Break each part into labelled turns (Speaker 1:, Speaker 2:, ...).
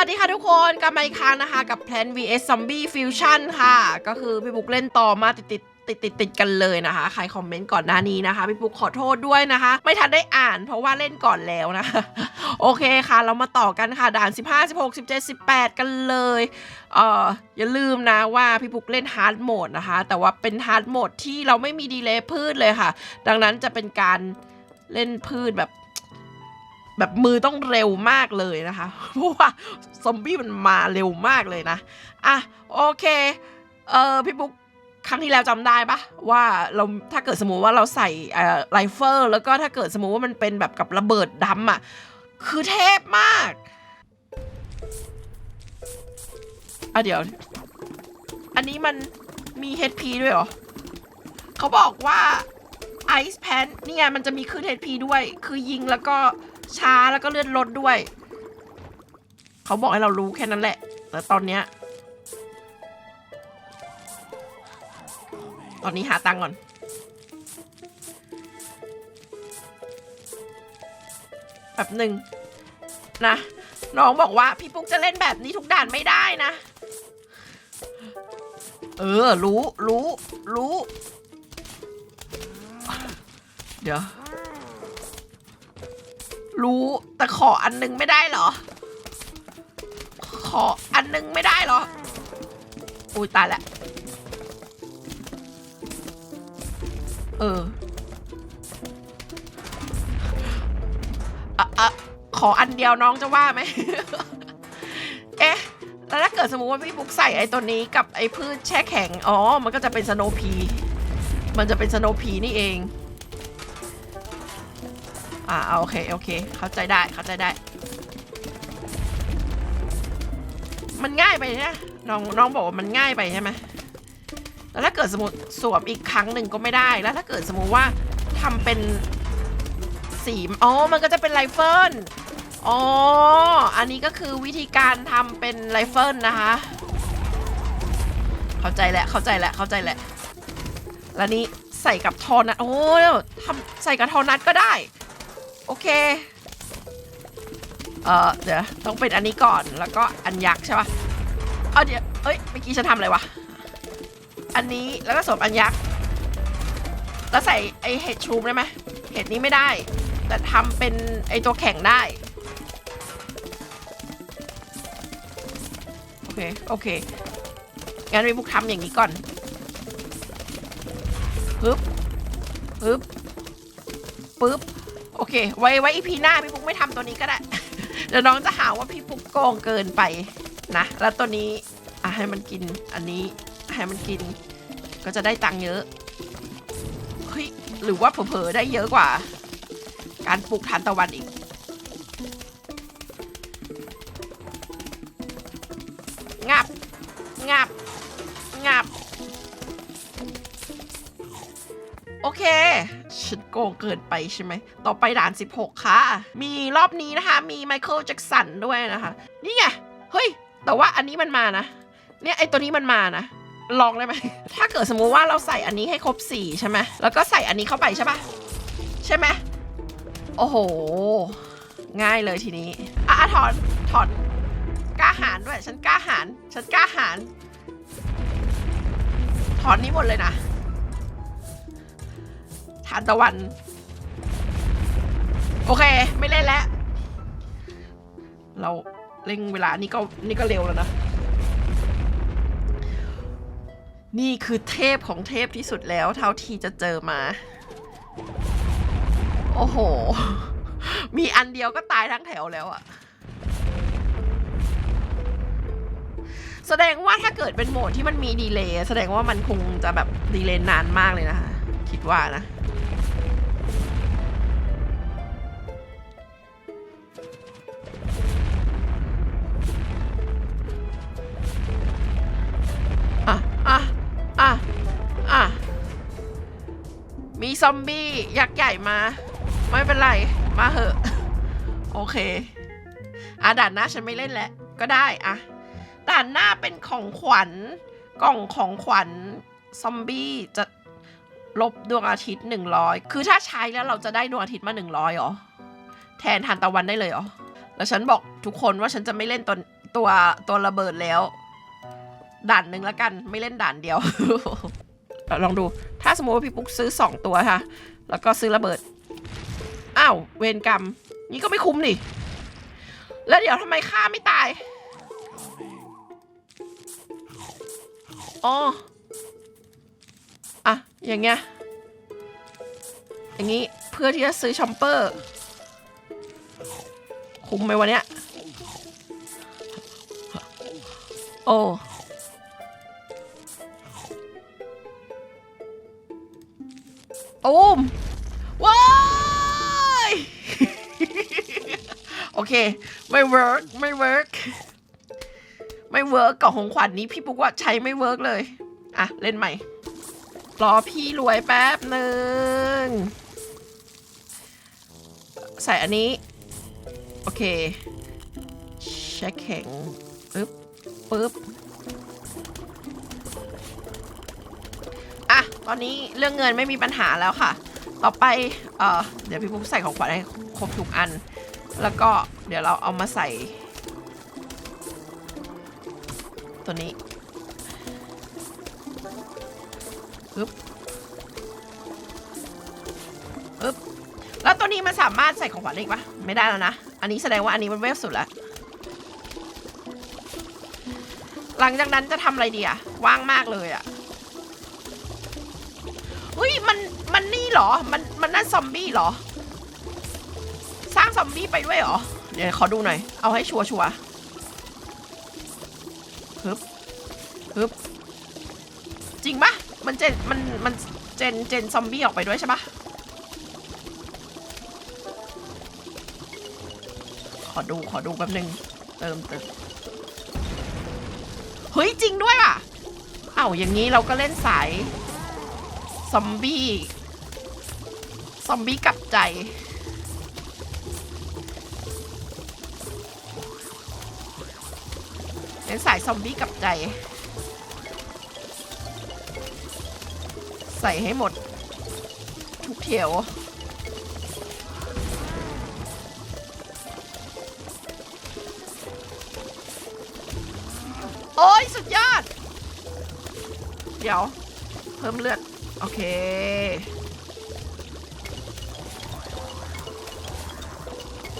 Speaker 1: วัสดีค่ะทุกคนกลับมาอีกครั้งนะคะกับ Plan vs Zombie Fusion ค่ะ ก็คือพี่บุ๊กเล่นต่อมาติดติดติดติดติดกันเลยนะคะ ใครคอมเมนต์ก่อนหน้านี้นะคะ พี่บุ๊กขอโทษด้วยนะคะ ไม่ทันได้อ่านเพราะว่าเล่นก่อนแล้วนะคะ โอเคค่ะ เรามาต่อกันค่ะ ด่าน 15 16 17 18 กันเลย เอ่อ อย่าลืมนะว่าพี่บุ๊กเล่นฮาร์ดโหมดนะคะ แต่ว่าเป็นฮาร์ดโหมดที่เราไม่มีดีเลย์พืชเลยค่ะ ดังนั้นจะเป็นการเล่นพืชแบบ แบบมือต้องเร็วมากเลยนะคะ เพราะว่าซอมบี้มันมาเร็วมากเลยนะ อะโอเค เออพี่บุ๊กครั้งที่แล้วจำได้ปะว่าเราถ้าเกิดสมมติว่าเราใส่ไรเฟิลแล้วก็ถ้าเกิดสมมติว่ามันเป็นแบบกับระเบิดดำอะ คือเทพมากอะเดี๋ยว อันนี้มันมี HP ด้วยเหรอ เขาบอกว่าไอซ์แพนเนี่ยมันจะมีขึ้น HP ด้วย คือยิงแล้วก็ ช้าแล้วก็เลื่อนลดด้วย เขาบอกให้เรารู้แค่นั้นแหละ แต่ตอนเนี้ย ตอนนี้หาตังก่อน แบบหนึ่งนะ น้องบอกว่าพี่ปุ๊กจะเล่นแบบนี้ทุกด่านไม่ได้นะ เออ รู้ รู้ รู้ เดี๋ยว รู้แต่ขออันนึงไม่ได้เหรอ ขออันนึงไม่ได้เหรอ อุ้ยตายแล้วเอออะอะขออันเดียวน้องจะว่าไหม เอ๊ะ แล้วถ้าเกิดสมมติว่าพี่บุ๊กใส่ไอ้ตัวนี้กับไอ้พืชแช่แข็ง อ๋อ มันก็จะเป็นสโนพี มันจะเป็นสโนพีนี่เอง อ่าโอเคโอเค เข้าใจได้เข้าใจได้ มันง่ายไปใช่ไหมน้องน้องบอกว่ามันง่ายไปใช่ไหมแล้วถ้าเกิดสมมติสวมอีกครั้งหนึ่งก็ไม่ได้แล้วถ้าเกิดสมมติว่าทำเป็นสีอ๋อมันก็จะเป็นไรเฟิลอ๋ออันนี้ก็คือวิธีการทำเป็นไรเฟิลนะคะ เข้าใจแล้วเข้าใจแล้วเข้าใจแล้วแล้วนี่ใส่กับทอนัดโอ้ทำใส่กับทอนัดก็ได้ เคเอ่อเดี๋ยวต้องเป็นอันนี้ก่อนแล้วก็อันยักษ์ใช่ปะเอาเดี๋ยวเอ้ยเมื่อกี้ฉันทำอะไรวะอันนี้แล้วก็สวมอันยักษ์แล้วใส่ไอเห็ดชูมได้ไหมเห็ดนี้ไม่ได้ แต่ทำเป็นไอตัวแข็งได้โอเคโอเคงั้นวิบุกทำอย่างนี้ก่อนปึ๊บปึ๊บปึ๊บ โอเค ไว้ไว้อีพีหน้าพี่ปุ๊กไม่ทำตัวนี้ก็ได้ เดี๋ยวน้องจะหาว่าพี่ปุ๊กโกงเกินไปนะ แล้วตัวนี้อะให้มันกินอันนี้ให้มันกิน ก็จะได้ตังค์เยอะเฮ้ยหรือว่าเผลอๆได้เยอะกว่า การปลูกทานตะวันอีก งเกินไปใช่ไหม ต่อไปด่าน 16 ค่ะ มีรอบนี้นะคะ มีไมเคิลแจ็กสันด้วยนะคะ นี่ไง เฮ้ย แต่ว่าอันนี้มันมานะ เนี่ยไอตัวนี้มันมานะ ลองได้ไหม ถ้าเกิดสมมุติว่าเราใส่อันนี้ให้ครบ 4 ใช่ไหม แล้วก็ใส่อันนี้เข้าไปใช่ปะใช่ไหม โอ้โห ง่ายเลยทีนี้ อะถอน ถอน กล้าหาญด้วย ฉันกล้าหาญฉันกล้าหาญถอนนี้หมดเลยนะ ทานตะวัน โอเค ไม่เล่นแล้ว เราเร่งเวลานี่ก็นี่ก็เร็วแล้วนะ นี่คือเทพของเทพที่สุดแล้ว เท่าที่จะเจอมา โอ้โห มีอันเดียวก็ตายทั้งแถวแล้วอะแสดงว่าถ้าเกิดเป็นโหมดที่มันมีดีเลย์แสดงว่ามันคงจะแบบดีเลย์นานมากเลยนะคะ คิดว่านะอะ อมบี้ยักษ์ใหญ่มา ไม่เป็นไร มาเหอะ โอเคอะด่านหน้าฉันไม่เล่นแล้วก็ได้อะด่านหน้าเป็นของขวัญ กล่องของขวัญซอมบี้จะลบดวงอาทิตย์หนึ่งร้อยคือถ้าใช้แล้วเราจะได้ดวงอาทิตย์มาหนึ่งร้อยหรอ แทนทานตะวันได้เลยหรอ แล้วฉันบอกทุกคนว่าฉันจะไม่เล่นตัวตัวตัวระเบิดแล้ว ด่านหนึ่งแล้วกันไม่เล่นด่านเดียว ลองดู ถ้าสมมติว่าพี่ปุ๊กซื้อสองตัวค่ะ แล้วก็ซื้อระเบิด อ้าว เวรกรรม นี่ก็ไม่คุ้มนี่ แล้วเดี๋ยวทำไมฆ่าไม่ตาย อ๋อ อะ อย่างเงี้ย อย่างงี้ เพื่อที่จะซื้อชอมเปอร์ คุ้มไหมวะเนี่ยโอ้ ไม่เวิร์กไม่เวิร์กไม่เวิร์กกล่อของขวัญนี้พี่ปุ๊กว่าใช้ไม่เวิร์กเลย อะ เล่นใหม่ รอพี่รวยแป๊บหนึ่ง ใส่อันนี้ โอเคเช็คแข็งปึ๊บปึ๊บอะ ตอนนี้เรื่องเงินไม่มีปัญหาแล้วค่ะ ต่อไป เอ่อเดี๋ยวพี่ปุ๊กใส่ของขวัญให้ครบทุกอัน แล้วก็เดี๋ยวเราเอามาใส่ ตัวนี้ปึ๊บปึ๊บแล้วตัวนี้มันสามารถใส่ของขวัญได้อีกปะไม่ได้แล้วนะ อันนี้แสดงว่าอันนี้มันเวฟสุดแล้วหลังจากนั้นจะทำอะไรดีอะว่างมากเลยอะเฮ้ยมันมันนี่เหรอ มันมันนั่นซอมบี้เหรอางซอมบี้ไปด้วยเหรอ เดี๋ยวขอดูหน่อย เอาให้ชัวร์ชัวร์ฮึบฮึบจริงปะมันเจนมันมันเจนเจนซอมบี้ออกไปด้วยใช่ปะขอดูขอดูแป๊บนึง เติมเติมเฮ้ย จริงด้วยอะอ้าอย่างนี้เราก็เล่นสาย ซอมบี้ ซอมบี้กลับใจ เล่นสายซอมบี้กับใจ ใส่ให้หมด ทุกเถียวโอ้ย สุดยอด เดี๋ยว เพิ่มเลือด โอเค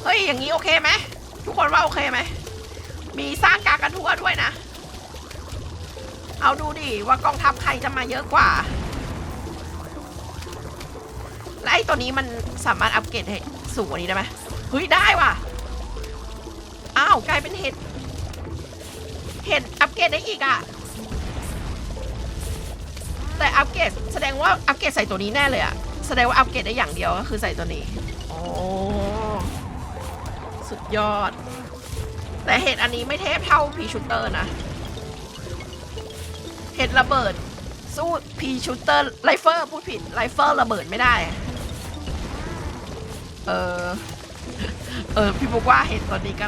Speaker 1: เฮ้ย อย่างนี้โอเคไหม ทุกคนว่าโอเคไหม มีสร้างกากระทั่วด้วยนะ เอาดูดิว่ากองทัพใครจะมาเยอะกว่า และไอตัวนี้มันสามารถอัปเกรดให้สูงกว่านี้ได้ไหมเฮ้ยได้ว่ะ อ้าวกลายเป็นเห็ด เห็ดอัปเกรดได้อีกอะแต่อัปเกรดแสดงว่าอัปเกรดใส่ตัวนี้แน่เลยอะแสดงว่าอัปเกรดได้อย่างเดียวก็คือใส่ตัวนี้ โอ้ สุดยอด แต่เห็ดอันนี้ไม่เทพเท่าพีชูเตอร์นะ เห็ดระเบิด สู้พีชูเตอร์ไลเฟอร์พูดผิดไลเฟอร์ระเบิดไม่ได้ เออ เออ พี่บอกว่าเห็ดตัวนี้ก็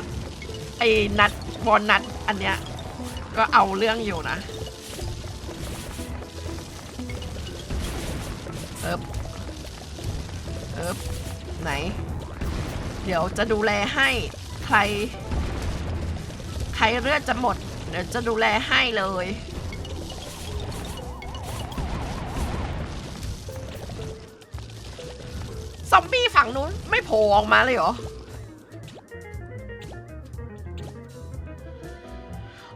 Speaker 1: ไอ้นัดวอลนัดอันเนี้ยก็เอาเรื่องอยู่นะ เอิบเอิบไหน เดี๋ยวจะดูแลให้ใคร ครเลือดจะหมด เดี๋ยวจะดูแลให้เลย ซอมบี้ฝั่งนู้นไม่โผล่ออกมาเลยเหรอ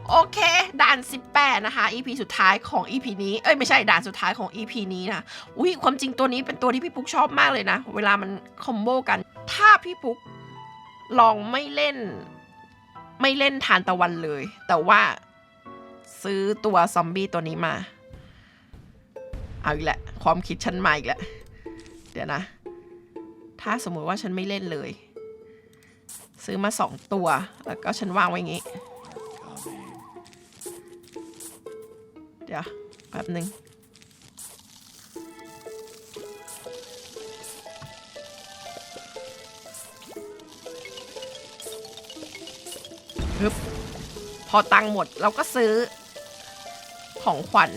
Speaker 1: โอเค ด่าน 18 นะคะ EP สุดท้ายของ EP นี้ เอ้ยไม่ใช่ด่านสุดท้ายของ EP นี้นะอุ้ยความจริงตัวนี้เป็นตัวที่พี่ปุ๊กชอบมากเลยนะ เวลามันคอมโบกัน ถ้าพี่ปุ๊กลองไม่เล่น ไม่เล่นทานตะวันเลย แต่ว่าซื้อตัวซอมบี้ตัวนี้มา เอาอีกแหละ ความคิดฉันมาอีกแล้ว เดี๋ยวนะ ถ้าสมมติว่าฉันไม่เล่นเลย ซื้อมาสองตัว แล้วก็ฉันวางไว้อย่างงี้ เดี๋ยวแป๊บหนึ่ง ฮึบพอตังหมดเราก็ซื้อของขวัญ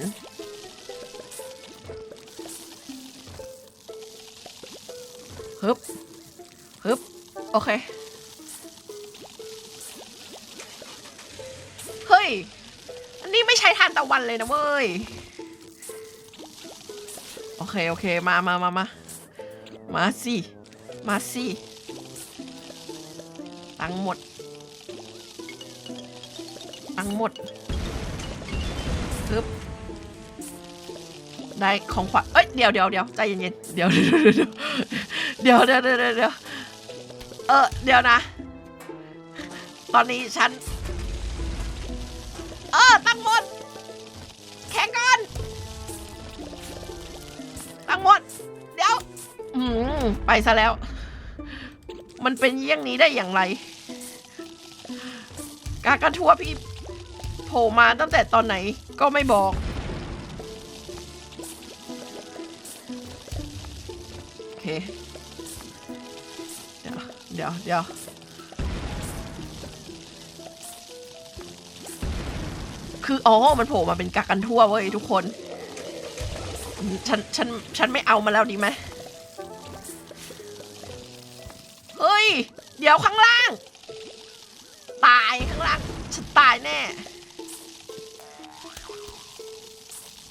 Speaker 1: ฮึบ ฮึบ โอเค เฮ้ย อันนี้ไม่ใช่ทานตะวันเลยนะเว้ย โอเค โอเค มามามามา มาสิ มาสิ ตังหมด ตังหมดปึ๊บได้ของขวัญเอ้ยเดี๋ยวเดี๋ยวเดี๋ยวใจเย็นๆเดี๋ยวเดี๋ยวเดี๋ยวเดี๋ยวเดี๋ยวเดี๋ยวเออเดี๋ยวนะ ตอนนี้ฉัน เออตั้งหมด แข่งก่อนตั้งหมด เดี๋ยว อืมไปซะแล้ว มันเป็นเยี่ยงนี้ได้อย่างไร การกระทั่วพี่ โผล่มาตั้งแต่ตอนไหนก็ไม่บอก โอเค เดี๋ยว เดี๋ยวเดี๋ยวคือ อ๋อ มันโผล่มาเป็นกากันทั่วเว้ยทุกคน ฉัน ฉัน ฉันไม่เอามาแล้วดีไหมเฮ้ย เดี๋ยวข้างล่าง ตายข้างล่าง ฉันตายแน่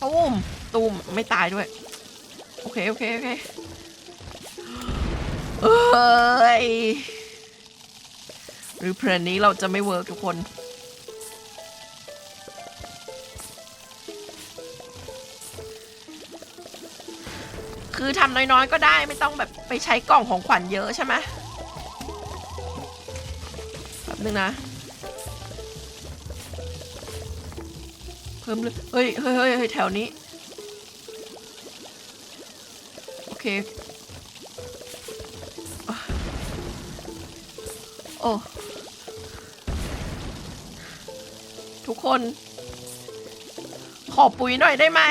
Speaker 1: ตูมตูมไม่ตายด้วย โอเค โอเค โอเคเอ้ยหรือเพลนนี้เราจะไม่เวิร์กทุกคน คือทำน้อยๆก็ได้ไม่ต้องแบบไปใช้กล่องของขวัญเยอะใช่ไหมแบบนึงนะ พิ่มเลยเฮ้ยเฮ้ยเฮ้ยเฮ้ยแถวนี้ โอเค โอ้ทุกคน ขอปุ๋ยหน่อยได้ไหม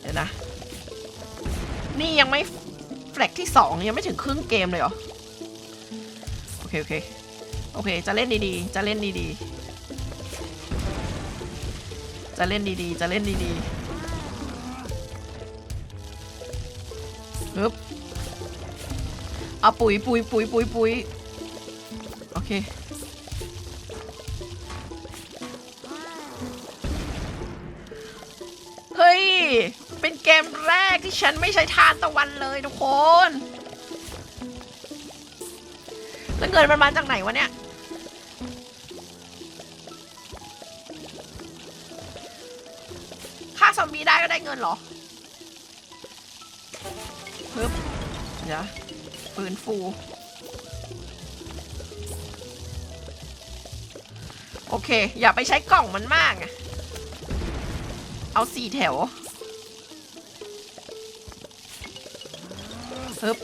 Speaker 1: เดี๋ยวนะ นี่ยังไม่แฟลกที่สองยังไม่ถึงครึ่งเกมเลยเหรอ โอเค โอเค โอเค จะเล่นดีๆ จะเล่นดีๆ จะเล่นดีๆ จะเล่นดีๆฮึบเอาปุ๋ยปุ๋ยปุ๋ยปุ๋ยปุ๋ยโอเค เฮ้ย เป็นเกมแรกที่ฉันไม่ใช้ทานตะวันเลยทุกคน แล้วเงินมันมาจากไหนวะเนี่ย งินเหรอปึ๊บเดี๋ยวปืนฟูโอเค อย่าไปใช้กล่องมันมากอะเอาสี่แถวฮึบ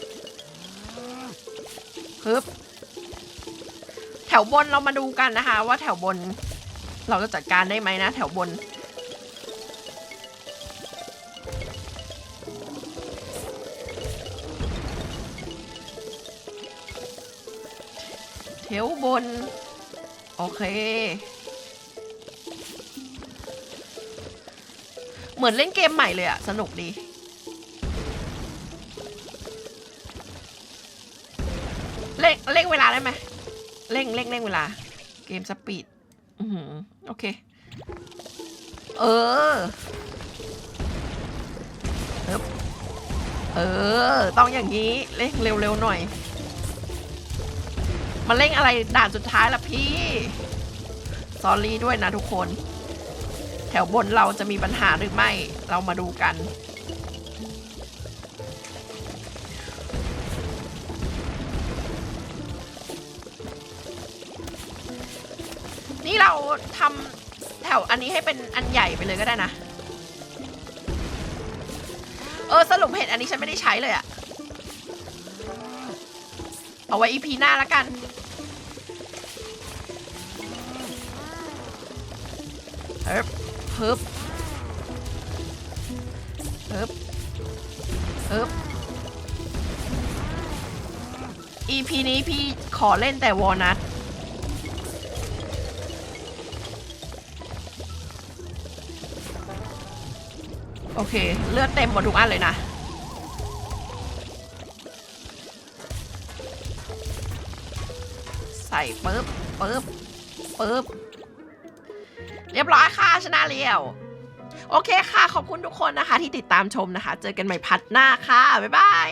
Speaker 1: ฮึบแถวบนเรามาดูกันนะคะ ว่าแถวบนเราจะจัดการได้ไหมนะ แถวบน แถวบน โอเค เหมือนเล่นเกมใหม่เลยอะสนุกดีเร่งเร่งเวลาได้ไหมเร่งเร่งเร่งเวลา เกมสปีดอือหือโอเค เออเอิบเออ ต้องอย่างนี้ เร่งเร็วๆหน่อย มาเร่งอะไรด่านสุดท้ายละพี่ซอรี่ด้วยนะทุกคน แถวบนเราจะมีปัญหาหรือไม่ เรามาดูกัน นี่เราทำแถวอันนี้ให้เป็นอันใหญ่ไปเลยก็ได้นะ เออสรุปเห็ดอันนี้ฉันไม่ได้ใช้เลยอะเอาไว้อีพีหน้าละกัน เฮ้ยฮึบฮึบฮึบ EP นี้พี่ขอเล่นแต่วอลนัทโอเค เลือดเต็มหมดทุกอันเลยนะ ใส่ปึ๊บปึ๊บปึ๊บ เรียบร้อยค่ะชนะเรียว โอเคค่ะ ขอบคุณทุกคนนะคะ ที่ติดตามชมนะคะ เจอกันใหม่พัดหน้าค่ะ บ๊ายบาย